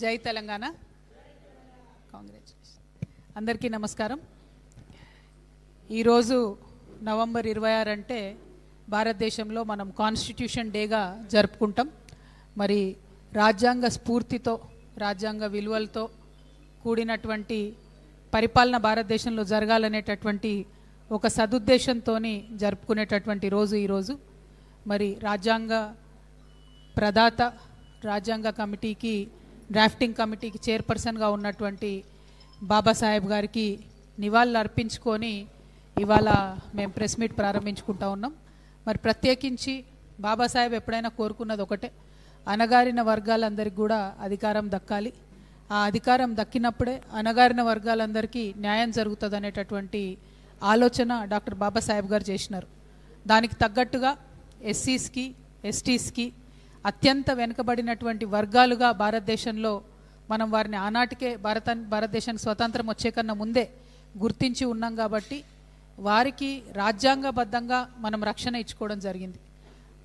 జై తెలంగాణ. కాంగ్రాచులేషన్ అందరికీ నమస్కారం. ఈరోజు నవంబర్ ఇరవై ఆరు అంటే భారతదేశంలో మనం కాన్స్టిట్యూషన్ డేగా జరుపుకుంటాం. మరి రాజ్యాంగ స్ఫూర్తితో రాజ్యాంగ విలువలతో కూడినటువంటి పరిపాలన భారతదేశంలో జరగాలనేటటువంటి ఒక సదుద్దేశంతో జరుపుకునేటటువంటి రోజు ఈరోజు. మరి రాజ్యాంగ ప్రదాత రాజ్యాంగ కమిటీకి డ్రాఫ్టింగ్ కమిటీకి చైర్పర్సన్గా ఉన్నటువంటి బాబాసాహెబ్ గారికి నివాళులు అర్పించుకొని ఇవాళ మేము ప్రెస్ మీట్ ప్రారంభించుకుంటా ఉన్నాం. మరి ప్రత్యేకించి బాబాసాహెబ్ ఎప్పుడైనా కోరుకున్నది ఒకటే అణగారిన వర్గాలందరికీ కూడా అధికారం దక్కాలి. ఆ అధికారం దక్కినప్పుడే అణగారిన వర్గాలందరికీ న్యాయం జరుగుతుంది అనేటటువంటి ఆలోచన డాక్టర్ బాబాసాహెబ్ గారు చేసినారు. దానికి తగ్గట్టుగా ఎస్సీస్కి ఎస్టీస్కి అత్యంత వెనుకబడినటువంటి వర్గాలుగా భారతదేశంలో మనం వారిని ఆనాటికే భారత భారతదేశానికి స్వతంత్రం వచ్చే కన్నా ముందే గుర్తించి ఉన్నాం కాబట్టి వారికి రాజ్యాంగబద్ధంగా మనం రక్షణ ఇచ్చుకోవడం జరిగింది.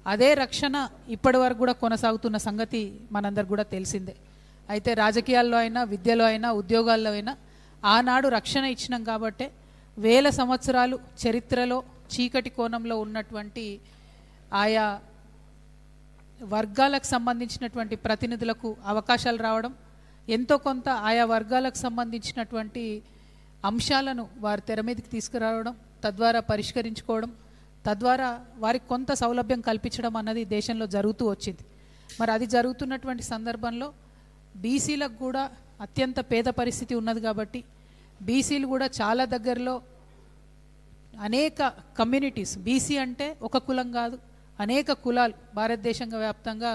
అదే రక్షణ ఇప్పటి వరకు కూడా కొనసాగుతున్న సంగతి మనందరికి కూడా తెలిసిందే. అయితే రాజకీయాల్లో అయినా విద్యలో అయినా ఉద్యోగాల్లో అయినా ఆనాడు రక్షణ ఇచ్చినాం కాబట్టే వేల సంవత్సరాలు చరిత్రలో చీకటి కోణంలో ఉన్నటువంటి ఆయా వర్గాలకు సంబంధించినటువంటి ప్రతినిధులకు అవకాశాలు రావడం ఎంతో కొంత ఆయా వర్గాలకు సంబంధించినటువంటి అంశాలను వారి తెర మీదకి తీసుకురావడం తద్వారా పరిష్కరించుకోవడం తద్వారా వారికి కొంత సౌలభ్యం కల్పించడం అన్నది దేశంలో జరుగుతూ వచ్చింది. మరి అది జరుగుతున్నటువంటి సందర్భంలో బీసీలకు కూడా అత్యంత పేద పరిస్థితి ఉన్నది కాబట్టి బీసీలు కూడా చాలా దగ్గరలో అనేక కమ్యూనిటీస్ బీసీ అంటే ఒక కులం కాదు అనేక కులాలు భారతదేశం వ్యాప్తంగా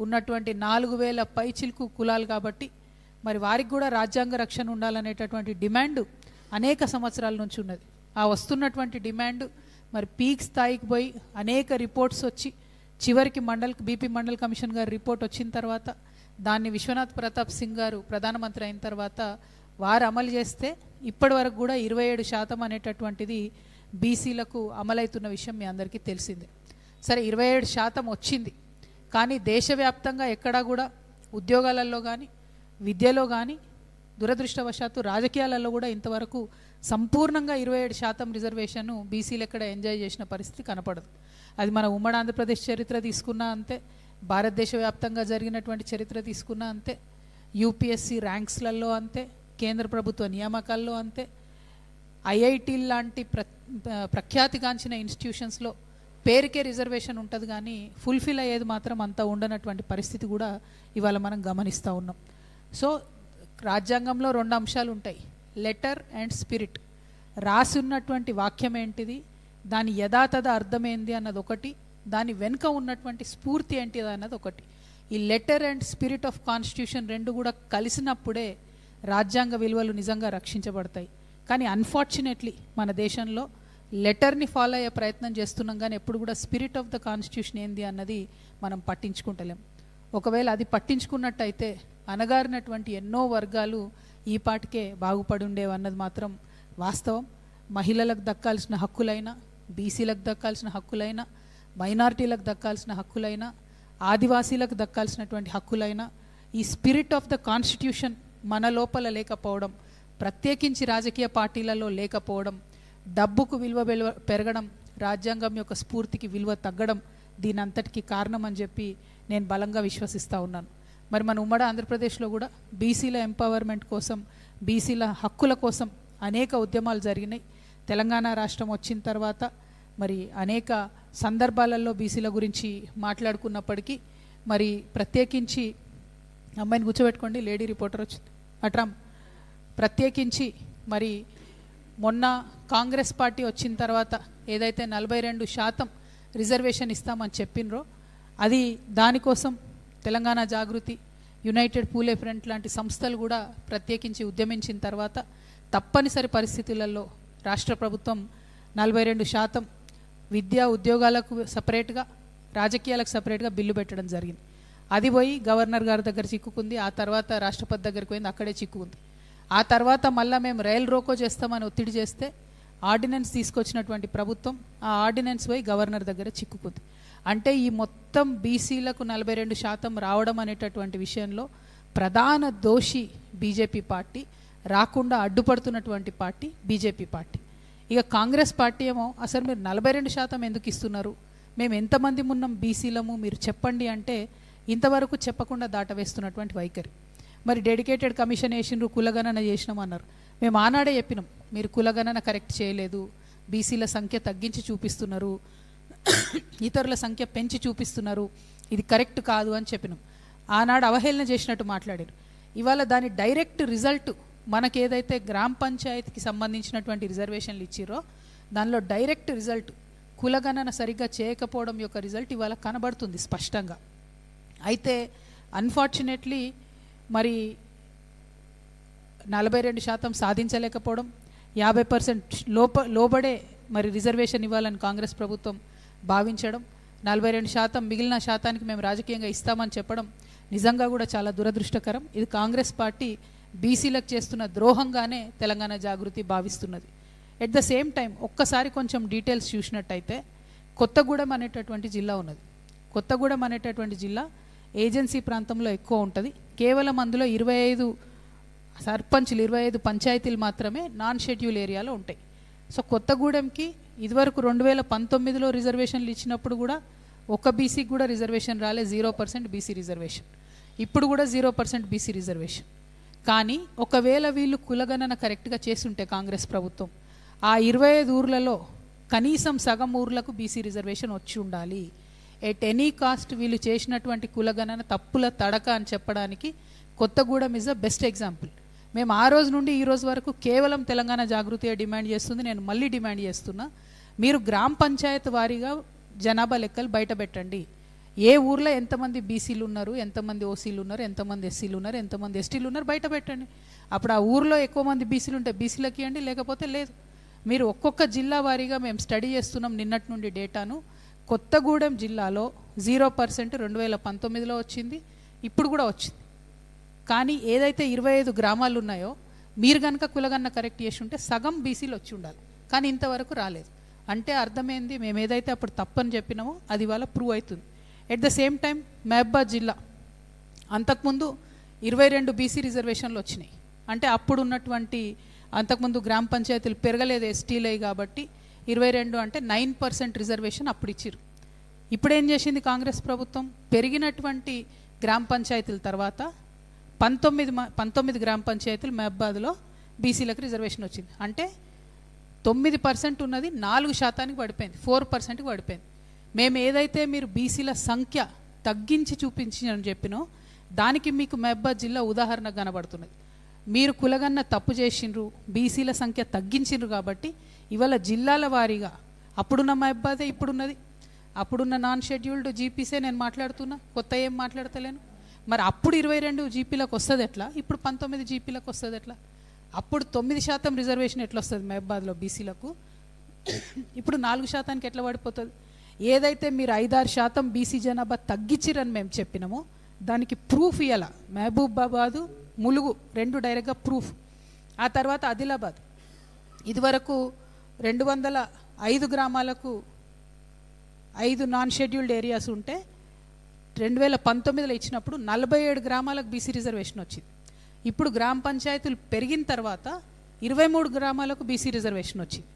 ఉన్నటువంటి నాలుగు వేల పైచిలుకు కులాలు కాబట్టి మరి వారికి కూడా రాజ్యాంగ రక్షణ ఉండాలనేటటువంటి డిమాండ్ అనేక సంవత్సరాల నుంచి ఉన్నది. ఆ వస్తున్నటువంటి డిమాండ్ మరి పీక్ స్థాయికి పోయి అనేక రిపోర్ట్స్ వచ్చి చివరికి మండల్ బీపీ మండల్ కమిషన్ గారి రిపోర్ట్ వచ్చిన తర్వాత దాన్ని విశ్వనాథ్ ప్రతాప్ సింగ్ గారు ప్రధానమంత్రి అయిన తర్వాత వారు అమలు చేస్తే ఇప్పటి వరకు కూడా ఇరవై ఏడు శాతం అనేటటువంటిది బీసీలకు అమలవుతున్న విషయం మీ అందరికీ తెలిసిందే. సరే ఇరవై ఏడు శాతం వచ్చింది. కానీ దేశవ్యాప్తంగా ఎక్కడా కూడా ఉద్యోగాలలో కానీ విద్యలో కానీ దురదృష్టవశాత్తు రాజకీయాలలో కూడా ఇంతవరకు సంపూర్ణంగా ఇరవై ఏడు శాతం రిజర్వేషన్ను బీసీలు ఎక్కడ ఎంజాయ్ చేసిన పరిస్థితి కనపడదు. అది మన ఉమ్మడి ఆంధ్రప్రదేశ్ చరిత్ర తీసుకున్నా అంతే భారతదేశ వ్యాప్తంగా జరిగినటువంటి చరిత్ర తీసుకున్నా అంతే యూపీఎస్సీ ర్యాంక్స్లలో అంతే కేంద్ర ప్రభుత్వ నియామకాల్లో అంతే ఐఐటి లాంటి ప్ర ప్రఖ్యాతిగాంచిన ఇన్స్టిట్యూషన్స్లో పేరుకే రిజర్వేషన్ ఉంటుంది కానీ ఫుల్ఫిల్ అయ్యేది మాత్రం అంత ఉండనటువంటి పరిస్థితి కూడా ఇవాళ మనం గమనిస్తూ ఉన్నాం. సో రాజ్యాంగంలో రెండు అంశాలు ఉంటాయి. Letter and spirit. రాసి ఉన్నటువంటి వాక్యం ఏంటిది? దాని యథాతథ అర్థం ఏంది అన్నది ఒకటి. దాని వెనుక ఉన్నటువంటి స్ఫూర్తి ఏంటిది అన్నది ఒకటి. ఈ letter and spirit of constitution రెండు కూడా కలిసినప్పుడే రాజ్యాంగ విలువలు నిజంగా రక్షించబడతాయి. కానీ అన్ఫార్చునేట్లీ మన దేశంలో లెటర్ని ఫాలో అయ్యే ప్రయత్నం చేస్తున్నాం కానీ ఎప్పుడు కూడా స్పిరిట్ ఆఫ్ ద కాన్స్టిట్యూషన్ ఏంది అన్నది మనం పట్టించుకుంటలేం. ఒకవేళ అది పట్టించుకున్నట్టయితే అనగారినటువంటి ఎన్నో వర్గాలు ఈ పాటికే బాగుపడి ఉండేవన్నది మాత్రం వాస్తవం. మహిళలకు దక్కాల్సిన హక్కులైనా బీసీలకు దక్కాల్సిన హక్కులైనా మైనారిటీలకు దక్కాల్సిన హక్కులైనా ఆదివాసీలకు దక్కాల్సినటువంటి హక్కులైనా ఈ స్పిరిట్ ఆఫ్ ద కాన్స్టిట్యూషన్ మన లోపల లేకపోవడం ప్రత్యేకించి రాజకీయ పార్టీలలో లేకపోవడం డబ్బుకు విలువ పెరగడం రాజ్యాంగం యొక్క స్ఫూర్తికి విలువ తగ్గడం దీని అంతటికి కారణం అని చెప్పి నేను బలంగా విశ్వసిస్తూ ఉన్నాను. మరి మన ఉమ్మడి ఆంధ్రప్రదేశ్లో కూడా బీసీల ఎంపవర్మెంట్ కోసం బీసీల హక్కుల కోసం అనేక ఉద్యమాలు జరిగినాయి. తెలంగాణ రాష్ట్రం వచ్చిన తర్వాత మరి అనేక సందర్భాలలో బీసీల గురించి మాట్లాడుకున్నప్పటికీ మరి ప్రత్యేకించి అమ్మాయిని కూర్చోబెట్టుకోండి లేడీ రిపోర్టర్ వచ్చింది. అట్రామ్ ప్రత్యేకించి మరి మొన్న కాంగ్రెస్ పార్టీ వచ్చిన తర్వాత ఏదైతే నలభై రెండు శాతం రిజర్వేషన్ ఇస్తామని చెప్పినరో అది దానికోసం తెలంగాణ జాగృతి యునైటెడ్ పూలే ఫ్రంట్ లాంటి సంస్థలు కూడా ప్రత్యేకించి ఉద్యమించిన తర్వాత తప్పనిసరి పరిస్థితులలో రాష్ట్ర ప్రభుత్వం నలభై రెండు శాతం విద్యా ఉద్యోగాలకు సపరేట్గా రాజకీయాలకు సపరేట్గా బిల్లు పెట్టడం జరిగింది. అది పోయి గవర్నర్ గారి దగ్గర చిక్కుకుంది ఆ తర్వాత రాష్ట్రపతి దగ్గరికి పోయింది అక్కడే చిక్కుకుంది. ఆ తర్వాత మళ్ళీ మేము రైల్ రోకో చేస్తామని ఒత్తిడి చేస్తే ఆర్డినెన్స్ తీసుకొచ్చినటువంటి ప్రభుత్వం ఆ ఆర్డినెన్స్ పోయి గవర్నర్ దగ్గర చిక్కుకుంది. అంటే ఈ మొత్తం బీసీలకు నలభై రెండు శాతం రావడం అనేటటువంటి విషయంలో ప్రధాన దోషి బీజేపీ పార్టీ రాకుండా అడ్డుపడుతున్నటువంటి పార్టీ బీజేపీ పార్టీ. ఇక కాంగ్రెస్ పార్టీ ఏమో అసలు మీరు నలభై రెండు శాతం ఎందుకు ఇస్తున్నారు? మేము ఎంతమంది ఉన్నాం బీసీలము? మీరు చెప్పండి అంటే ఇంతవరకు చెప్పకుండా దాటవేస్తున్నటువంటి వైఖరి. మరి డెడికేటెడ్ కమిషన్ వేసినారు కులగణన చేసినాం అన్నారు. మేము ఆనాడే చెప్పినాం మీరు కులగణన కరెక్ట్ చేయలేదు బీసీల సంఖ్య తగ్గించి చూపిస్తున్నారు ఇతరుల సంఖ్య పెంచి చూపిస్తున్నారు ఇది కరెక్ట్ కాదు అని చెప్పినాం. ఆనాడు అవహేళన చేసినట్టు మాట్లాడారు. ఇవాళ దాని డైరెక్ట్ రిజల్ట్ మనకేదైతే గ్రామ పంచాయతీకి సంబంధించినటువంటి రిజర్వేషన్లు ఇచ్చిరో దానిలో డైరెక్ట్ రిజల్ట్ కులగణన సరిగ్గా చేయకపోవడం యొక్క రిజల్ట్ ఇవాళ కనబడుతుంది స్పష్టంగా. అయితే అన్ఫార్చునేట్లీ మరి నలభై రెండు శాతం సాధించలేకపోవడం యాభై పర్సెంట్ లోప లోబడే మరి రిజర్వేషన్ ఇవ్వాలని కాంగ్రెస్ ప్రభుత్వం భావించడం నలభై రెండు శాతం మిగిలిన శాతానికి మేము రాజకీయంగా ఇస్తామని చెప్పడం నిజంగా కూడా చాలా దురదృష్టకరం. ఇది కాంగ్రెస్ పార్టీ బీసీలకు చేస్తున్న ద్రోహంగానే తెలంగాణ జాగృతి భావిస్తున్నది. ఎట్ ద సేమ్ టైం ఒక్కసారి కొంచెం డీటెయిల్స్ చూసినట్టయితే కొత్తగూడెం అనేటటువంటి జిల్లా ఉన్నది. కొత్తగూడెం అనేటటువంటి జిల్లా ఏజెన్సీ ప్రాంతంలో ఎక్కువ ఉంటుంది. కేవలం అందులో ఇరవై ఐదు సర్పంచ్లు ఇరవై ఐదు పంచాయతీలు మాత్రమే నాన్ షెడ్యూల్ ఏరియాలో ఉంటాయి. సో కొత్తగూడెంకి ఇదివరకు రెండు వేల పంతొమ్మిదిలో రిజర్వేషన్లు ఇచ్చినప్పుడు కూడా ఒక బీసీకి కూడా రిజర్వేషన్ రాలే జీరో పర్సెంట్ బీసీ రిజర్వేషన్. ఇప్పుడు కూడా జీరో పర్సెంట్ బీసీ రిజర్వేషన్. కానీ ఒకవేళ వీళ్ళు కులగణన కరెక్ట్గా చేస్తుంటే కాంగ్రెస్ ప్రభుత్వం ఆ ఇరవై ఐదు ఊర్లలో కనీసం సగం ఊర్లకు బీసీ రిజర్వేషన్ వచ్చి ఉండాలి. ఎట్ ఎనీ కాస్ట్ వీళ్ళు చేసినటువంటి కులగణన తప్పుల తడక అని చెప్పడానికి Kothagudem is the best example మేము ఆ రోజు నుండి ఈ రోజు వరకు కేవలం తెలంగాణ జాగృతిగా డిమాండ్ చేస్తుంది నేను మళ్ళీ డిమాండ్ చేస్తున్నా. మీరు గ్రామ పంచాయత్ వారీగా జనాభా లెక్కలు బయట పెట్టండి. ఏ ఊర్లో ఎంతమంది బీసీలు ఉన్నారు ఎంతమంది ఓసీలు ఉన్నారు ఎంతమంది ఎస్సీలు ఉన్నారు ఎంతమంది ఎస్టీలు ఉన్నారు బయట పెట్టండి. అప్పుడు ఆ ఊర్లో ఎక్కువ మంది బీసీలు ఉంటే బీసీలకి ఇవ్వండి లేకపోతే లేదు. మీరు ఒక్కొక్క జిల్లా వారీగా మేము స్టడీ చేస్తున్నాం నిన్నటి నుండి డేటాను కొత్తగూడెం జిల్లాలో జీరో పర్సెంట్ రెండు వేల పంతొమ్మిదిలో వచ్చింది ఇప్పుడు కూడా వచ్చింది. కానీ ఏదైతే ఇరవై ఐదు గ్రామాలు ఉన్నాయో మీరు కనుక కులగన్న కరెక్ట్ చేసి ఉంటే సగం బీసీలు వచ్చి ఉండాలి. కానీ ఇంతవరకు రాలేదు. అంటే అర్థమైంది మేము ఏదైతే అప్పుడు తప్పని చెప్పినామో అది ఇవాళ ప్రూవ్ అవుతుంది. ఎట్ ద సేమ్ టైం మహబాద్ జిల్లా అంతకుముందు ఇరవై రెండు బీసీ రిజర్వేషన్లు వచ్చినాయి. అంటే అప్పుడు ఉన్నటువంటి అంతకుముందు గ్రామ పంచాయతీలు పెరగలేదు ఎస్టీలే కాబట్టి ఇరవై రెండు అంటే నైన్ పర్సెంట్ రిజర్వేషన్ అప్పుడు ఇచ్చారు ఇప్పుడేం చేసింది కాంగ్రెస్ ప్రభుత్వం? పెరిగినటువంటి గ్రామ పంచాయతీల తర్వాత పంతొమ్మిది మ- పంతొమ్మిది గ్రామ పంచాయతీలు మహబాద్లో బీసీలకు రిజర్వేషన్ వచ్చింది. అంటే తొమ్మిది పర్సెంట్ ఉన్నది నాలుగు శాతానికి పడిపోయింది ఫోర్ పర్సెంట్కి పడిపోయింది. మేము ఏదైతే మీరు బీసీల సంఖ్య తగ్గించి చూపించని చెప్పినో దానికి మీకు మహబాద్ జిల్లా ఉదాహరణ కనబడుతున్నది. మీరు కులగన్న తప్పు చేసిండ్రు బీసీల సంఖ్య తగ్గించిండ్రు కాబట్టి ఇవాళ జిల్లాల వారీగా అప్పుడున్న మహబాదే ఇప్పుడున్నది. అప్పుడున్న నాన్ షెడ్యూల్డ్ జీపీసే నేను మాట్లాడుతున్నా కొత్త ఏం మాట్లాడతలేను. మరి అప్పుడు ఇరవై రెండు జీపీలకు వస్తుంది ఎట్లా? ఇప్పుడు పంతొమ్మిది జీపీలకు వస్తుంది ఎట్లా? అప్పుడు తొమ్మిది శాతం రిజర్వేషన్ ఎట్లా వస్తుంది మహబాద్లో బీసీలకు? ఇప్పుడు నాలుగు శాతానికి ఎట్లా పడిపోతుంది? ఏదైతే మీరు ఐదారు శాతం బీసీ జనాభా తగ్గించిరని మేము చెప్పినామో దానికి ప్రూఫ్ ఇవ్వాల మహబూబాబాదు ములుగు రెండు డైరెక్ట్గా ప్రూఫ్. ఆ తర్వాత ఆదిలాబాద్. ఇదివరకు రెండు వందల ఐదు గ్రామాలకు ఐదు నాన్ షెడ్యూల్డ్ ఏరియాస్ ఉంటే రెండు వేల పంతొమ్మిదిలో ఇచ్చినప్పుడు నలభై ఏడు గ్రామాలకు బీసీ రిజర్వేషన్ వచ్చింది. ఇప్పుడు గ్రామ పంచాయతీలు పెరిగిన తర్వాత ఇరవై మూడు గ్రామాలకు బీసీ రిజర్వేషన్ వచ్చింది.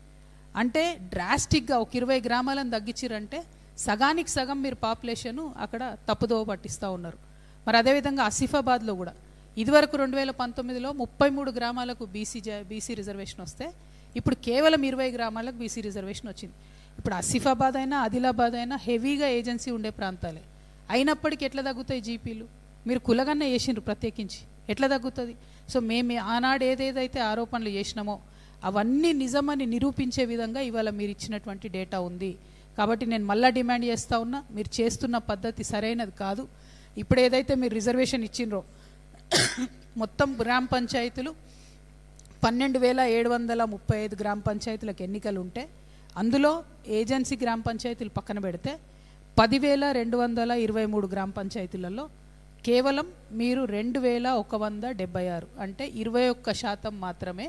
అంటే డ్రాస్టిక్గా ఒక ఇరవై గ్రామాలను తగ్గించారంటే సగానికి సగం మీరు పాపులేషను అక్కడ తప్పుదోవ పట్టిస్తూ ఉన్నారు. మరి అదేవిధంగా ఆసిఫాబాద్లో కూడా ఇదివరకు రెండు వేల పంతొమ్మిదిలో ముప్పై మూడు గ్రామాలకు బీసీ జ బీసీ రిజర్వేషన్ వస్తే ఇప్పుడు కేవలం ఇరవై గ్రామాలకు బీసీ రిజర్వేషన్ వచ్చింది. ఇప్పుడు ఆసిఫాబాద్ అయినా ఆదిలాబాద్ అయినా హెవీగా ఏజెన్సీ ఉండే ప్రాంతాలే. అయినప్పటికీ ఎట్లా తగ్గుతాయి జీపీలు? మీరు కులగన్న వేసిండ్రు ప్రత్యేకించి. ఎట్లా తగ్గుతుంది? సో మేము ఆనాడు ఏదేదైతే ఆరోపణలు చేసినామో అవన్నీ నిజమని నిరూపించే విధంగా ఇవాళ మీరు ఇచ్చినటువంటి డేటా ఉంది. కాబట్టి నేను మళ్ళా డిమాండ్ చేస్తూ ఉన్నా మీరు చేస్తున్న పద్ధతి సరైనది కాదు. ఇప్పుడు ఏదైతే మీరు రిజర్వేషన్ ఇచ్చిండ్రో మొత్తం గ్రామ పంచాయతీలు పన్నెండు వేల ఏడు వందల ముప్పై ఐదు గ్రామ పంచాయతీలకు ఎన్నికలు ఉంటే అందులో ఏజెన్సీ గ్రామ పంచాయతీలు పక్కన పెడితే పదివేల రెండు వందల ఇరవై మూడు గ్రామ పంచాయతీలలో కేవలం మీరు రెండు వేల ఒక వంద డెబ్బై ఆరు అంటే ఇరవై ఒక్క శాతం మాత్రమే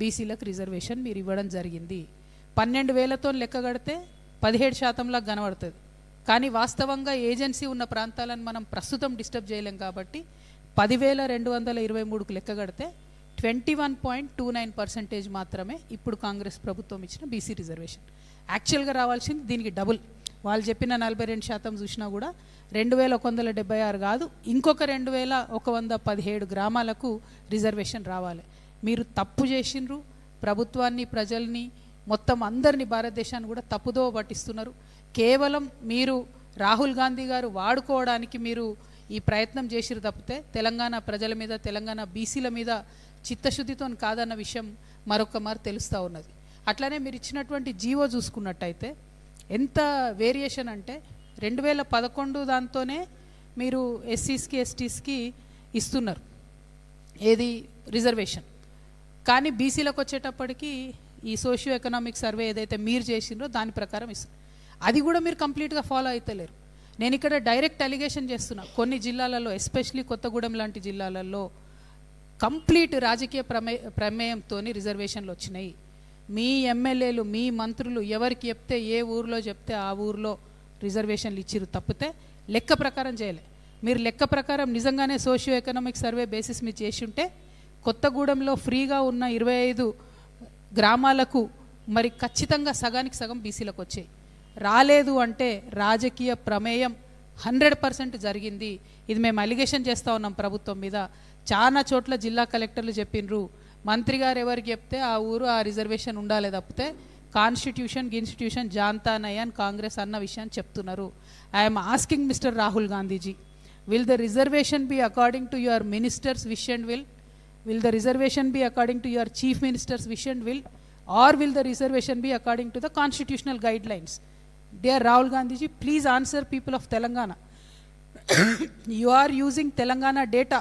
బీసీలకు రిజర్వేషన్ మీరు ఇవ్వడం జరిగింది. పన్నెండు వేలతో లెక్క కడితే పదిహేడు శాతంలా కనబడుతుంది. కానీ వాస్తవంగా ఏజెన్సీ ఉన్న ప్రాంతాలను మనం ప్రస్తుతం డిస్టర్బ్ చేయలేం కాబట్టి పదివేల రెండు వందల ఇరవై మూడుకు లెక్క కడితే twenty one point two nine percentage మాత్రమే ఇప్పుడు కాంగ్రెస్ ప్రభుత్వం ఇచ్చిన బీసీ రిజర్వేషన్ యాక్చువల్గా రావాల్సింది దీనికి డబుల్ వాళ్ళు చెప్పిన నలభై రెండు శాతం చూసినా కూడా రెండు వేల ఒక వందల డెబ్బై ఆరు కాదు ఇంకొక రెండు వేల ఒక వంద పదిహేడు గ్రామాలకు రిజర్వేషన్ రావాలి. మీరు తప్పు చేసిండ్రు ప్రభుత్వాన్ని ప్రజల్ని మొత్తం అందరినీ భారతదేశాన్ని కూడా తప్పుదో పట్టిస్తున్నారు. కేవలం మీరు రాహుల్ గాంధీ గారు వాడుకోవడానికి మీరు ఈ ప్రయత్నం చేసిరు తప్పితే తెలంగాణ ప్రజల మీద తెలంగాణ బీసీల మీద చిత్తశుద్ధితో కాదన్న విషయం మరొక మారు తెలుస్తూ ఉన్నది. అట్లానే మీరు ఇచ్చినటువంటి జీవో చూసుకున్నట్టయితే ఎంత వేరియేషన్ అంటే రెండు వేల పదకొండు దాంతోనే మీరు ఎస్సీస్కి ఎస్టీస్కి ఇస్తున్నారు. ఏది? రిజర్వేషన్. కానీ బీసీలకు వచ్చేటప్పటికి ఈ సోషియో ఎకనామిక్ సర్వే ఏదైతే మీరు చేసిండ్రో దాని ప్రకారం ఇస్తారు అది కూడా మీరు కంప్లీట్గా ఫాలో అవుతలేరు నేను ఇక్కడ డైరెక్ట్ అలిగేషన్ చేస్తున్నా. కొన్ని జిల్లాలలో ఎస్పెషలీ కొత్తగూడెం లాంటి జిల్లాలలో కంప్లీట్ రాజకీయ ప్రమే ప్రమేయంతో రిజర్వేషన్లు వచ్చినాయి. మీ ఎమ్మెల్యేలు మీ మంత్రులు ఎవరికి చెప్తే ఏ ఊర్లో చెప్తే ఆ ఊర్లో రిజర్వేషన్లు ఇచ్చిరు తప్పితే లెక్క ప్రకారం చేయలే. మీరు లెక్క ప్రకారం నిజంగానే సోషియో ఎకనామిక్ సర్వే బేసిస్ మీద చేసి ఉంటే కొత్తగూడెంలో ఫ్రీగా ఉన్న ఇరవై ఐదు గ్రామాలకు మరి ఖచ్చితంగా సగానికి సగం బీసీలకు వచ్చాయి. రాలేదు అంటే రాజకీయ ప్రమేయం హండ్రెడ్ పర్సెంట్ జరిగింది. ఇది మేము అలిగేషన్ చేస్తూ ఉన్నాం ప్రభుత్వం మీద. చాలా చోట్ల జిల్లా కలెక్టర్లు చెప్పినరు. మంత్రి గారు ఎవరికి చెప్తే ఆ ఊరు ఆ రిజర్వేషన్ ఉండాలి తప్పితే కాన్స్టిట్యూషన్ ఇన్స్టిట్యూషన్ జాంతా నయన్ కాంగ్రెస్ అన్న విషయాన్ని చెప్తున్నారు. I'm asking mister Rahul Gandhiji will the reservation be according to your ministers wish and will will the reservation be according to your chief ministers wish and will or will the reservation be according to the constitutional guidelines dear Rahul Gandhiji please answer people of Telangana you are using Telangana data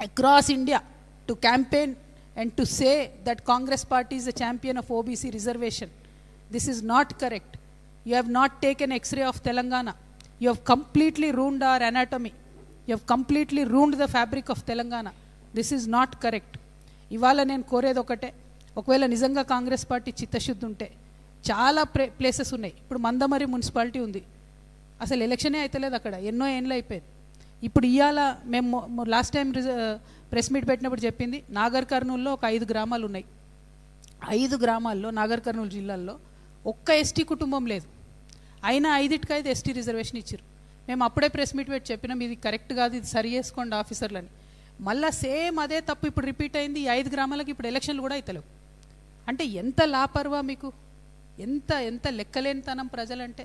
across india to campaign and to say that congress party is a champion of obc reservation this is not correct you have not taken x-ray of telangana you have completely ruined our anatomy you have completely ruined the fabric of telangana this is not correct ఇవాళ నేను కోరేది ఒకటే ఒకవేళ నిజంగా Congress party చిత్తశుద్ధి ఉంటే చాలా play places ఉన్నాయి ఇప్పుడు మందమరి మున్సిపాలిటీ ఉంది అసలు ఎలక్షనే అవుతలేదు అక్కడ ఎన్నో ఏళ్ళు అయిపోయింది ఇప్పుడు ఇవాళ మేము లాస్ట్ టైం ప్రెస్ మీట్ పెట్టినప్పుడు చెప్పింది నాగర్ కర్నూల్లో ఒక ఐదు గ్రామాలు ఉన్నాయి. ఐదు గ్రామాల్లో నాగర్ కర్నూలు జిల్లాల్లో ఒక్క ఎస్టీ కుటుంబం లేదు. అయినా ఐదింటికి ఐదు ఎస్టీ రిజర్వేషన్ ఇచ్చారు మేము అప్పుడే ప్రెస్ మీట్ పెట్టి చెప్పినాం ఇది కరెక్ట్ కాదు ఇది సరి చేసుకోండి ఆఫీసర్లని. మళ్ళా సేమ్ అదే తప్పు ఇప్పుడు రిపీట్ అయింది ఈ ఐదు గ్రామాలకు ఇప్పుడు ఎలక్షన్లు కూడా అవుతలేవు అంటే ఎంత లాపర్వా మీకు? ఎంత ఎంత లెక్కలేనితనం ప్రజలంటే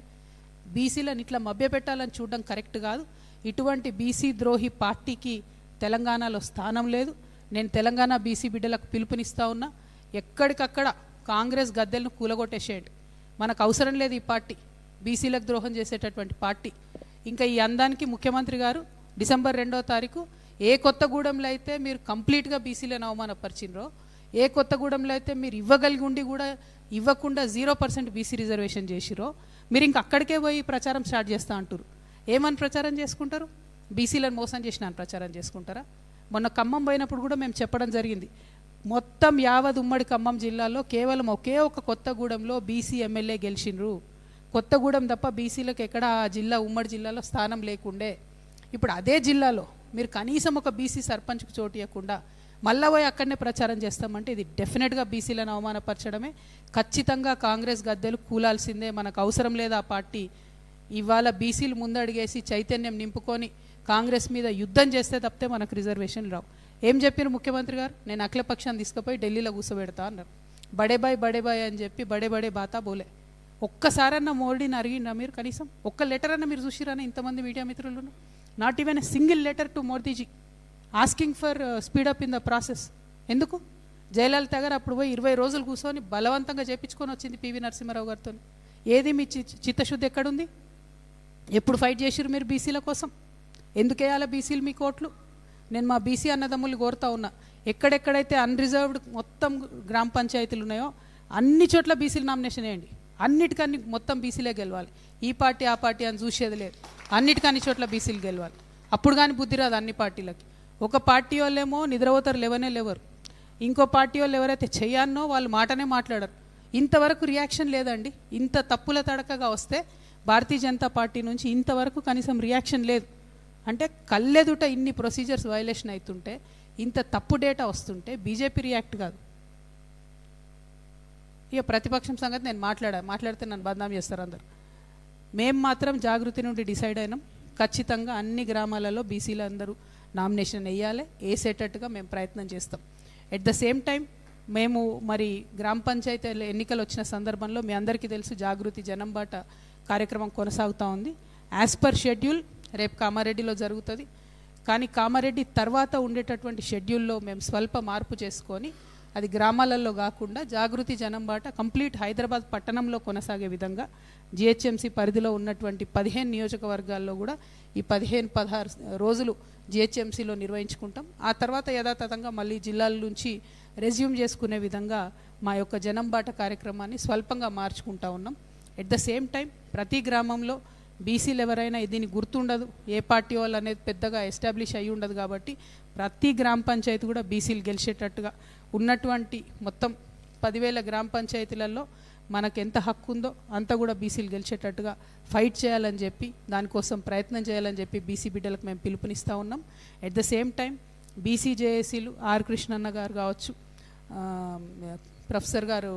బీసీలను ఇట్లా మభ్యపెట్టాలని చూడడం కరెక్ట్ కాదు. ఇటువంటి బీసీ ద్రోహి పార్టీకి తెలంగాణలో స్థానం లేదు. నేను తెలంగాణ బీసీ బిడ్డలకు పిలుపునిస్తా ఉన్నా ఎక్కడికక్కడ కాంగ్రెస్ గద్దెలను కూలగొట్టేసేయండి. మనకు అవసరం లేదు ఈ పార్టీ బీసీలకు ద్రోహం చేసేటటువంటి పార్టీ. ఇంకా ఈ అందానికి ముఖ్యమంత్రి గారు డిసెంబర్ రెండో తారీఖు ఏ కొత్తగూడెంలో అయితే మీరు కంప్లీట్గా బీసీలను అవమానపరిచినరో ఏ కొత్తగూడెంలో అయితే మీరు ఇవ్వగలిగి ఉండి కూడా ఇవ్వకుండా జీరో పర్సెంట్ బీసీ రిజర్వేషన్ చేసిరో మీరు ఇంక అక్కడికే పోయి ప్రచారం స్టార్ట్ చేస్తా అంటారు ఏమని ప్రచారం చేసుకుంటారు? బీసీలను మోసం చేసిన అని ప్రచారం చేసుకుంటారా? మొన్న ఖమ్మం పోయినప్పుడు కూడా మేము చెప్పడం జరిగింది. మొత్తం యావత్ ఉమ్మడి ఖమ్మం జిల్లాలో కేవలం ఒకే ఒక కొత్తగూడెంలో బీసీ ఎమ్మెల్యే గెలిచిండ్రు. కొత్తగూడెం తప్ప బీసీలకు ఎక్కడ ఆ జిల్లా ఉమ్మడి జిల్లాలో స్థానం లేకుండే. ఇప్పుడు అదే జిల్లాలో మీరు కనీసం ఒక బీసీ సర్పంచ్కు చోటు ఇవ్వకుండా మళ్ళా పోయి అక్కడనే ప్రచారం చేస్తామంటే ఇది డెఫినెట్గా బీసీలను అవమానపరచడమే. ఖచ్చితంగా కాంగ్రెస్ గద్దెలు కూలాల్సిందే. మనకు అవసరం లేదు ఆ పార్టీ ఇవాళ బీసీలు ముందడిగేసి చైతన్యం నింపుకొని కాంగ్రెస్ మీద యుద్ధం చేస్తే తప్పితే మనకు రిజర్వేషన్ రావు. ఏం చెప్పారు ముఖ్యమంత్రి గారు? నేను అఖిలపక్షాన్ని తీసుకుపోయి ఢిల్లీలో కూర్చోబెడతా అన్నారు. బడే బాయ్ బడే బాయ్ అని చెప్పి బడే బడే బాతా బోలే. ఒక్కసారన్నా మోడీని అరిగిండా మీరు కనీసం? ఒక్క లెటర్ అన్న మీరు చూసిరానా ఇంతమంది మీడియా మిత్రులను? Not even a single letter to Modiji asking for speed up in the process ఎందుకు? జయలలిత గారు అప్పుడు పోయి ఇరవై రోజులు కూర్చొని బలవంతంగా చేపించుకొని వచ్చింది పివి నరసింహారావు గారితో ఏది మీ చిత్తశుద్ధి ఎక్కడుంది? ఎప్పుడు ఫైట్ చేసిరు మీరు బీసీల కోసం? ఎందుకు వేయాలి బీసీలు మీ కోట్లు? నేను మా బీసీ అన్నదమ్ములు కోరుతా ఉన్నా. ఎక్కడెక్కడైతే అన్రిజర్వ్డ్ మొత్తం గ్రామ పంచాయతీలు ఉన్నాయో అన్ని చోట్ల బీసీలు నామినేషన్ వేయండి. అన్నిటికన్ని మొత్తం బీసీలే గెలవాలి. ఈ పార్టీ ఆ పార్టీ అని చూసేది లేదు. అన్నిటికన్ని చోట్ల బీసీలు గెలవాలి. అప్పుడు కానీ బుద్ధి రాదు అన్ని పార్టీలకి. ఒక పార్టీ వాళ్ళేమో నిద్రపోతారు లేవనే లేవరు. ఇంకో పార్టీ వాళ్ళు ఎవరైతే చేయాలనో వాళ్ళు మాటనే మాట్లాడరు. ఇంతవరకు రియాక్షన్ లేదండి. ఇంత తప్పుల తడకగా వస్తే భారతీయ జనతా పార్టీ నుంచి ఇంతవరకు కనీసం రియాక్షన్ లేదు. అంటే కళ్ళెదుట ఇన్ని ప్రొసీజర్స్ వయలేషన్ అవుతుంటే ఇంత తప్పు డేటా వస్తుంటే బీజేపీ రియాక్ట్ కాదు. ఇక ప్రతిపక్షం సంగతి నేను మాట్లాడా మాట్లాడితే నన్ను బదనాం చేస్తారు అందరు. మేము మాత్రం జాగృతి నుండి డిసైడ్ అయినాం. ఖచ్చితంగా అన్ని గ్రామాలలో బీసీలు అందరూ నామినేషన్ వేయాలి. వేసేటట్టుగా మేము ప్రయత్నం చేస్తాం. ఎట్ ద సేమ్ టైం మేము మరి గ్రామ పంచాయతీ ఎన్నికలు వచ్చిన సందర్భంలో మీ అందరికీ తెలుసు జాగృతి జనం బాట కార్యక్రమం కొనసాగుతూ ఉంది. యాజ్ పర్ షెడ్యూల్ రేపు కామారెడ్డిలో జరుగుతుంది. కానీ కామారెడ్డి తర్వాత ఉండేటటువంటి షెడ్యూల్లో మేము స్వల్ప మార్పు చేసుకొని అది గ్రామాలలో కాకుండా జాగృతి జనంబాట కంప్లీట్ హైదరాబాద్ పట్టణంలో కొనసాగే విధంగా జిహెచ్ఎంసీ పరిధిలో ఉన్నటువంటి పదిహేను నియోజకవర్గాల్లో కూడా ఈ పదిహేను పదహారు రోజులు జిహెచ్ఎంసీలో నిర్వహించుకుంటాం. ఆ తర్వాత యథాతథంగా మళ్ళీ జిల్లాల నుంచి రెజ్యూమ్ చేసుకునే విధంగా మా యొక్క జనంబాట కార్యక్రమాన్ని స్వల్పంగా మార్చుకుంటా ఉన్నాం. ఎట్ ద సేమ్ టైం ప్రతి గ్రామంలో బీసీలు ఎవరైనా దీన్ని గుర్తుండదు. ఏ పార్టీ వాళ్ళు అనేది పెద్దగా ఎస్టాబ్లిష్ అయ్యి ఉండదు కాబట్టి ప్రతి గ్రామ పంచాయతీ కూడా బీసీలు గెలిచేటట్టుగా. ఉన్నటువంటి మొత్తం పదివేల గ్రామ పంచాయతీలలో మనకు ఎంత హక్కు ఉందో అంత కూడా బీసీలు గెలిచేటట్టుగా ఫైట్ చేయాలని చెప్పి దానికోసం ప్రయత్నం చేయాలని చెప్పి బీసీ బిడ్డలకు మేము పిలుపునిస్తూ ఉన్నాం. At the same time BC జేఏసీలు are కృష్ణన్న గారు కావచ్చు ప్రొఫెసర్ గారు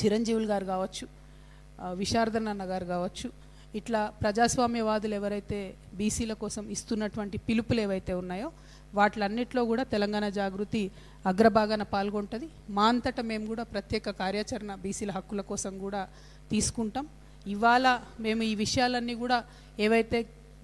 చిరంజీవులు గారు కావచ్చు విశారదన్ అన్న గారు కావచ్చు. ఇట్లా ప్రజాస్వామ్యవాదులు ఎవరైతే బీసీల కోసం ఇస్తున్నటువంటి పిలుపులు ఏవైతే ఉన్నాయో వాటిలన్నిట్లో కూడా తెలంగాణ జాగృతి అగ్రభాగాన పాల్గొంటుంది. మా అంతటా మేము కూడా ప్రత్యేక కార్యాచరణ బీసీల హక్కుల కోసం కూడా తీసుకుంటాం. ఇవాళ మేము ఈ విషయాలన్నీ కూడా ఏవైతే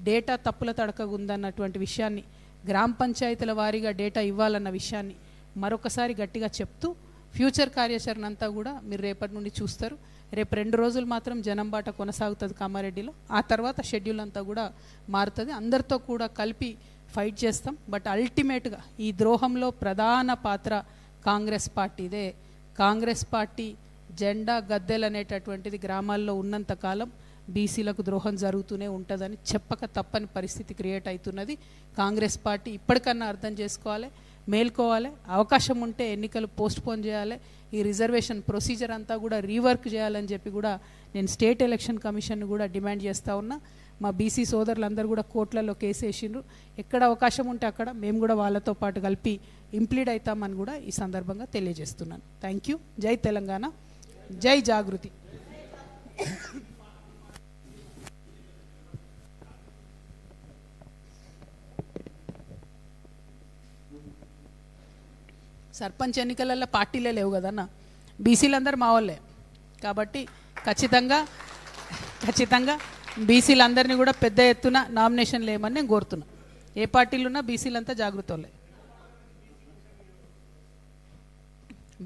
డేటా తప్పుల తడకగా ఉందన్నటువంటి విషయాన్ని గ్రామ పంచాయతీల వారీగా డేటా ఇవ్వాలన్న విషయాన్ని మరొకసారి గట్టిగా చెప్తూ ఫ్యూచర్ కార్యాచరణ అంతా కూడా మీరు రేపటి నుండి చూస్తారు. రేపు రెండు రోజులు మాత్రం జనం బాట కొనసాగుతుంది కామారెడ్డిలో. ఆ తర్వాత షెడ్యూల్ అంతా కూడా మారుతుంది. అందరితో కూడా కలిపి ఫైట్ చేస్తాం. బట్ అల్టిమేట్గా ఈ ద్రోహంలో ప్రధాన పాత్ర కాంగ్రెస్ పార్టీదే. కాంగ్రెస్ పార్టీ జెండా గద్దెలు అనేటటువంటిది గ్రామాల్లో ఉన్నంత కాలం బీసీలకు ద్రోహం జరుగుతూనే ఉంటుందని చెప్పక తప్పని పరిస్థితి క్రియేట్ అవుతున్నది. కాంగ్రెస్ పార్టీ ఇప్పటికన్నా అర్థం చేసుకోవాలి మేల్కోవాలి. అవకాశం ఉంటే ఎన్నికలు పోస్ట్ పోన్ చేయాలి. ఈ రిజర్వేషన్ ప్రొసీజర్ అంతా కూడా రీవర్క్ చేయాలని చెప్పి కూడా నేను స్టేట్ ఎలక్షన్ కమిషన్ కూడా డిమాండ్ చేస్తూ ఉన్నా. మా బీసీ సోదరులందరూ కూడా కోర్టులలో కేసు వేసిండ్రు. ఎక్కడ అవకాశం ఉంటే అక్కడ మేము కూడా వాళ్ళతో పాటు కలిపి ఇంప్లీడ్ అవుతామని కూడా ఈ సందర్భంగా తెలియజేస్తున్నాను. Thank you. జై తెలంగాణ. జై జాగృతి. సర్పంచ్ ఎన్నికలలో పార్టీలే లేవు కదన్న? బీసీలందరూ మా వాళ్ళే. కాబట్టి ఖచ్చితంగా ఖచ్చితంగా బీసీలందరినీ కూడా పెద్ద ఎత్తున నామినేషన్ లేమని నేను కోరుతున్నా. ఏ పార్టీలు ఉన్నా బీసీలంతా జాగ్రత్త వాళ్ళే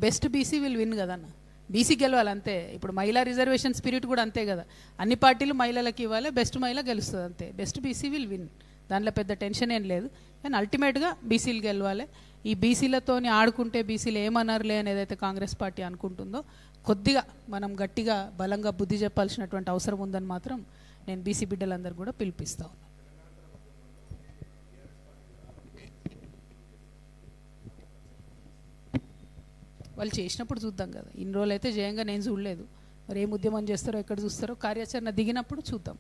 బెస్ట్ బీసీ విల్ విన్ కదన్న. బీసీ గెలవాలి అంతే ఇప్పుడు మహిళా రిజర్వేషన్ స్పిరిట్ కూడా అంతే కదా. అన్ని పార్టీలు మహిళలకు ఇవ్వాలి బెస్ట్ మహిళ గెలుస్తుంది అంతే బెస్ట్ బీసీ విల్ విన్. దాంట్లో పెద్ద టెన్షన్ ఏం లేదు. కానీ అల్టిమేట్గా బీసీలు గెలవాలి. ఈ బీసీలతోని ఆడుకుంటే బీసీలు ఏమనర్లే అని ఏదైతే కాంగ్రెస్ పార్టీ అనుకుంటుందో కొద్దిగా మనం గట్టిగా బలంగా బుద్ధి చెప్పాల్సినటువంటి అవసరం ఉందని మాత్రం నేను బీసీ బిడ్డలందరూ కూడా పిలిపిస్తా ఉన్నాను వాళ్ళు చేసినప్పుడు చూద్దాం కదా. ఇన్ని రోజులు అయితే జయంగా నేను చూడలేదు. మరి ఏం ఉద్యమం చేస్తారో ఎక్కడ చూస్తారో కార్యాచరణ దిగినప్పుడు చూద్దాం.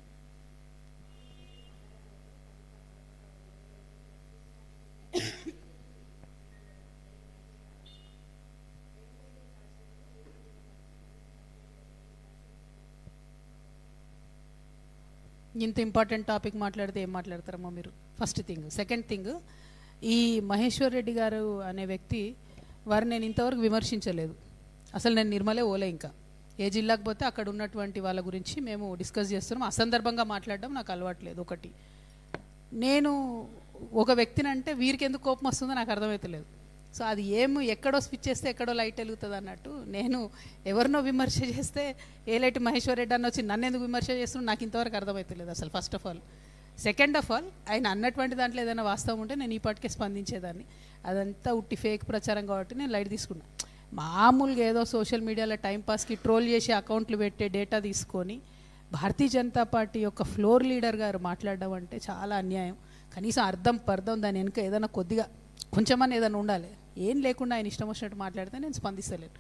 ఇంత ఇంపార్టెంట్ టాపిక్ మాట్లాడితే ఏం మాట్లాడతారమ్మా మీరు? ఫస్ట్ థింగ్ సెకండ్ థింగ్ ఈ మహేశ్వర్ రెడ్డి గారు అనే వ్యక్తి వారు నేను ఇంతవరకు విమర్శించలేదు. అసలు నేను నిర్మలే ఓలే ఇంకా. ఏ జిల్లాకు పోతే అక్కడ ఉన్నటువంటి వాళ్ళ గురించి మేము డిస్కస్ చేస్తున్నాం. అసందర్భంగా మాట్లాడడం నాకు అలవాట్లేదు ఒకటి. నేను ఒక వ్యక్తిని అంటే వీరికి ఎందుకు కోపం వస్తుందో నాకు అర్థమవుతలేదు సో అది ఏం ఎక్కడో స్విచ్ చేస్తే ఎక్కడో లైట్ వెలుగుతుంది అన్నట్టు నేను ఎవరినో విమర్శ చేస్తే ఏ లైట్ మహేశ్వర్ రెడ్డి అని వచ్చి నన్ను ఎందుకు విమర్శ చేస్తున్నా నాకు ఇంతవరకు అర్థమవుతలేదు అసలు first of all second of all ఆయన అన్నటువంటి దాంట్లో ఏదైనా వాస్తవం ఉంటే నేను ఈ పాటికే స్పందించేదాన్ని. అదంతా ఉట్టి ఫేక్ ప్రచారం కాబట్టి నేను లైట్ తీసుకున్నా. మామూలుగా ఏదో సోషల్ మీడియాలో టైంపాస్కి ట్రోల్ చేసి అకౌంట్లు పెట్టే డేటా తీసుకొని భారతీయ జనతా పార్టీ యొక్క ఫ్లోర్ లీడర్ గారు మాట్లాడడం అంటే చాలా అన్యాయం. కనీసం అర్థం పర్థం దాని వెనుక ఏదైనా కొద్దిగా కొంచెమన్నా ఏదైనా ఉండాలి. ఏం లేకుండా ఆయన ఇష్టం వచ్చినట్టు మాట్లాడితే నేను స్పందిస్తలేను.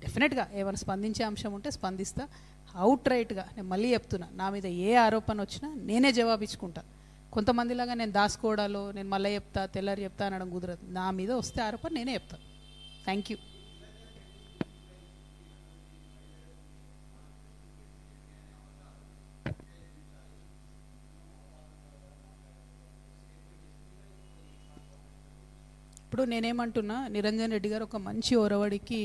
డెఫినెట్గా ఏమైనా స్పందించే అంశం ఉంటే స్పందిస్తా. అవుట్ రైట్గా నేను మళ్ళీ చెప్తున్నా నా మీద ఏ ఆరోపణ వచ్చినా నేనే జవాబు ఇచ్చుకుంటా కొంతమందిలాగా నేను దాసుకోవడాలో నేను మళ్ళీ చెప్తా తెల్లారి చెప్తా అనడం కుదరదు. నా మీద వస్తే ఆరోపణ నేనే చెప్తాను థ్యాంక్ యూ ఇప్పుడు నేనేమంటున్నా నిరంజన్ రెడ్డి గారు ఒక మంచి ఒరవడికి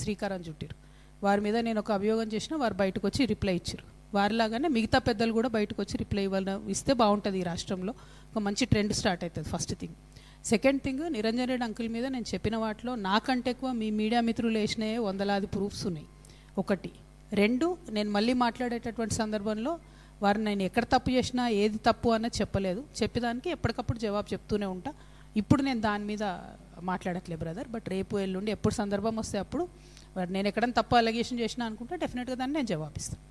శ్రీకారం చుట్టారు. వారి మీద నేను ఒక అభియోగం చేసిన వారు బయటకు వచ్చి రిప్లై ఇచ్చారు వారిలాగానే మిగతా పెద్దలు కూడా బయటకు వచ్చి రిప్లై ఇవ్వాల ఇస్తే బాగుంటుంది ఈ రాష్ట్రంలో. ఒక మంచి ట్రెండ్ స్టార్ట్ అవుతుంది first thing. Second thing Niranjan Reddy uncle మీద నేను చెప్పిన వాటిలో నాకంటే ఎక్కువ మీ మీడియా మిత్రులు వేసిన వందలాది ప్రూఫ్స్ ఉన్నాయి. ఒకటి. రెండు నేను మళ్ళీ మాట్లాడేటటువంటి సందర్భంలో వారు నేను ఎక్కడ తప్పు చేసినా ఏది తప్పు అన్నది చెప్పలేదు. చెప్పేదానికి ఎప్పటికప్పుడు జవాబు చెప్తూనే ఉంటా. ఇప్పుడు నేను దాని మీద మాట్లాడట్లేదు బ్రదర్ బట్ రేపు ఎల్లుండి ఎప్పుడు సందర్భం వస్తే అప్పుడు నేను ఎక్కడైనా తప్పు అలిగేషన్ చేసినా అనుకుంటే డెఫినెట్గా దాన్ని నేను జవాబిస్తాను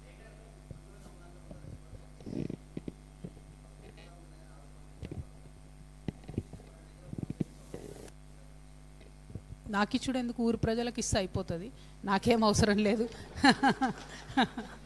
నాకు ఇచ్చుడు ఎందుకు ఊరు ప్రజలకు ఇస్తే అయిపోతుంది. నాకేం అవసరం లేదు.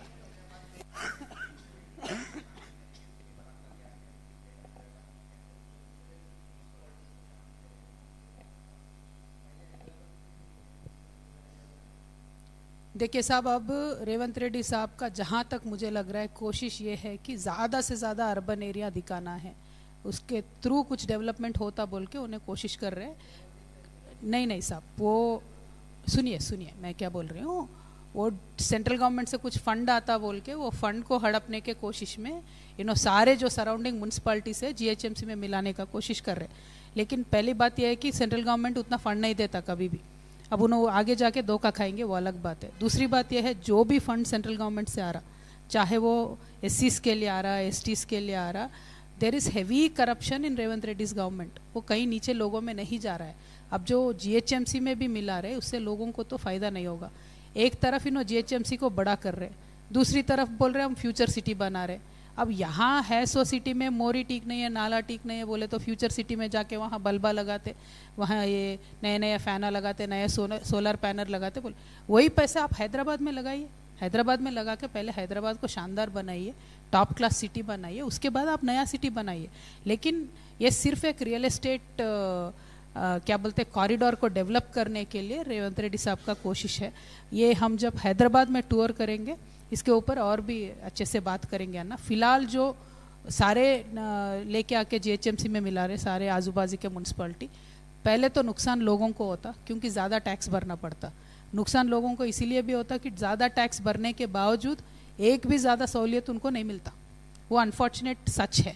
देखिए साहब, अब रेवंत रेड्डी साहब का जहाँ तक मुझे लग रहा है, कोशिश ये है कि ज़्यादा से ज़्यादा अर्बन एरिया दिखाना है। उसके थ्रू कुछ डेवलपमेंट होता बोल के उन्हें कोशिश कर रहे हैं। नहीं नहीं साहब, वो सुनिए सुनिए, मैं क्या बोल रही हूँ? वो सेंट्रल गवर्नमेंट से कुछ फंड आता बोल के, वो फंड को हड़पने के कोशिश में, यू नो, सारे जो सराउंडिंग म्यूनसिपालिटी से जीएचएमसी में मिलाने का कोशिश कर रहे हैं। लेकिन पहली बात यह है कि सेंट्रल गवर्नमेंट उतना फंड नहीं देता कभी भी। अब उन्हें आगे जाके धोखा खाएँगे, वो अलग बात है। दूसरी बात यह है, जो भी फंड सेंट्रल गवर्नमेंट से आ रहा, चाहे वो एस के लिए आ रहा एस के लिए आ रहा there is heavy corruption in Revanth Reddy's government वो कहीं नीचे लोगों में नहीं जा रहा है। अब जो जीएचएमसी में भी मिला रहे, उससे लोगों को तो फ़ायदा नहीं होगा। एक तरफ़ इन्हों जीएचएमसी को बड़ा कर रहे दूसरी तरफ़ बोल रहे हम फ्यूचर सिटी बना रहे अब यहाँ है सो सिटी में, मोरी ठीक नहीं है, नाला ठीक नहीं है, बोले तो फ्यूचर सिटी में जाके वहाँ बल्बा लगाते, वहाँ ये नए नए फैना लगाते, नए सोलर पैनल लगाते, बोले, वही पैसे आप हैदराबाद में लगाइए। हैदराबाद में लगा के पहले हैदराबाद को शानदार बनाइए टॉप क्लास सिटी बनाइए, उसके बाद आप नया सिटी बनाइए। लेकिन ये सिर्फ़ एक रियल एस्टेट क्या बोलते हैं कॉरिडोर को डेवलप करने के लिए रेवंत रेड्डी साहब का कोशिश है। ये हम जब हैदराबाद में टूर करेंगे इसके ऊपर और भी अच्छे से बात करेंगे है ना फ़िलहाल जो सारे लेके आके जीएचएमसी में मिला रहे, सारे आजू बाजू के म्यूनसिपालिटी पहले तो नुकसान लोगों को होता, क्योंकि ज़्यादा टैक्स भरना पड़ता। नुकसान लोगों को इसीलिए भी होता कि ज़्यादा टैक्स भरने के बावजूद एक भी ज़्यादा सहूलियत उनको नहीं मिलता। वो अनफॉर्चुनेट सच है।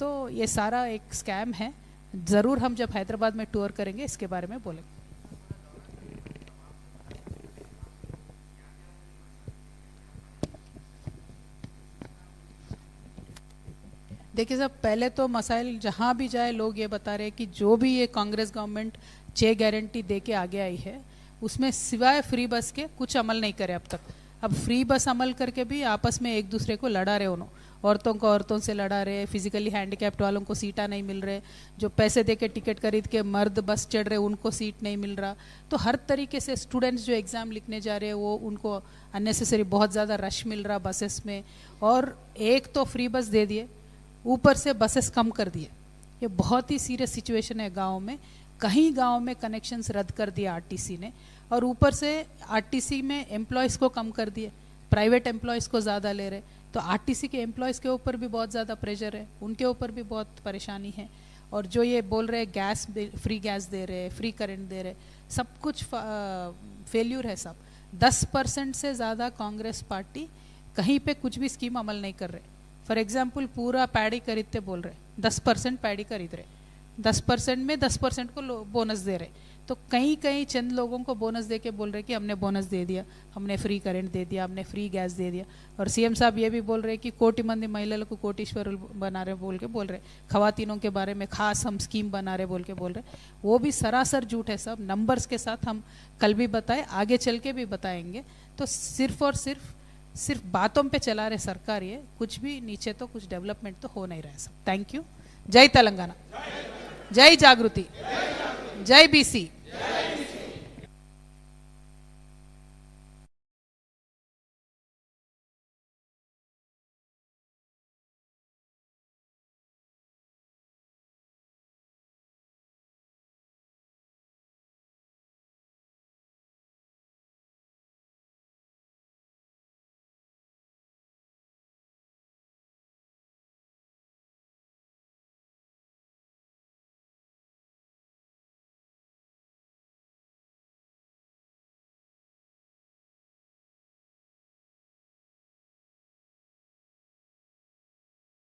तो ये सारा एक स्कैम है। ज़रूर हम जब हैदराबाद में टूर करेंगे, इसके बारे में बोलेंगे। देखिए साहब, पहले तो मसाइल जहाँ भी जाए, लोग ये बता रहे हैं कि जो भी ये कांग्रेस गवर्नमेंट छः गारंटी दे के आगे आई है, उसमें सिवाय फ्री बस के कुछ अमल नहीं करे अब तक। अब फ्री बस अमल करके भी आपस में एक दूसरे को लड़ा रहे उन्होंने औरतों को औरतों से लड़ा रहे फिजिकली हैंडीकैप्ड वालों को सीटा नहीं मिल रहे, जो पैसे दे के टिकट खरीद के मर्द बस चढ़ रहे, उनको सीट नहीं मिल रहा। तो हर तरीके से स्टूडेंट्स जो एग्ज़ाम लिखने जा रहे हैं, वो उनको अननेसेसरी बहुत ज़्यादा रश मिल रहा बसेस में। और एक तो फ्री बस दे दिए ऊपर से बसेस कम कर दिए। ये बहुत ही सीरियस सिचुएशन है गाँव में। कहीं गाँव में कनेक्शंस रद्द कर दिया आरटीसी ने और ऊपर से आरटीसी में एम्प्लॉयज़ को कम कर दिए। प्राइवेट एम्प्लॉयज़ को ज़्यादा ले रहे। तो आरटीसी के एम्प्लॉयज़ के ऊपर भी बहुत ज़्यादा प्रेशर है। उनके ऊपर भी बहुत परेशानी है। और जो ये बोल रहे हैं गैस फ्री गैस दे रहे फ्री करंट दे रहे सब कुछ फेल्यूर है सब। दस परसेंट से ज़्यादा कांग्रेस पार्टी कहीं पे कुछ भी स्कीम अमल नहीं कर रहे। फॉर एग्ज़ाम्पल पूरा पैडी खरीदते बोल रहे दस परसेंट पैडी खरीद रहे दस परसेंट में दस परसेंट को बोनस दे रहे. तो कहीं कहीं चंद लोगों को बोनस दे के बोल रहे कि हमने बोनस दे दिया. हमने फ्री करंट दे दिया, हमने फ्री गैस दे दिया. और सीएम साहब ये भी बोल रहे कि कोटि मंदी महिला को कोटीश्वर बना रहे बोल के बोल रहे. खवातीनों के बारे में खास हम स्कीम बना रहे बोल के बोल रहे. वो भी सरासर झूठ है सब. नंबर्स के साथ हम कल भी बताए, आगे चल के भी बताएँगे. तो सिर्फ़ और सिर्फ़ सिर्फ़ बातों पे चला रहे सरकार ये, कुछ भी नीचे तो कुछ डेवलपमेंट तो हो नहीं रहा है सब। थैंक यू जय तेलंगाना। जय जागृति। जय बीसी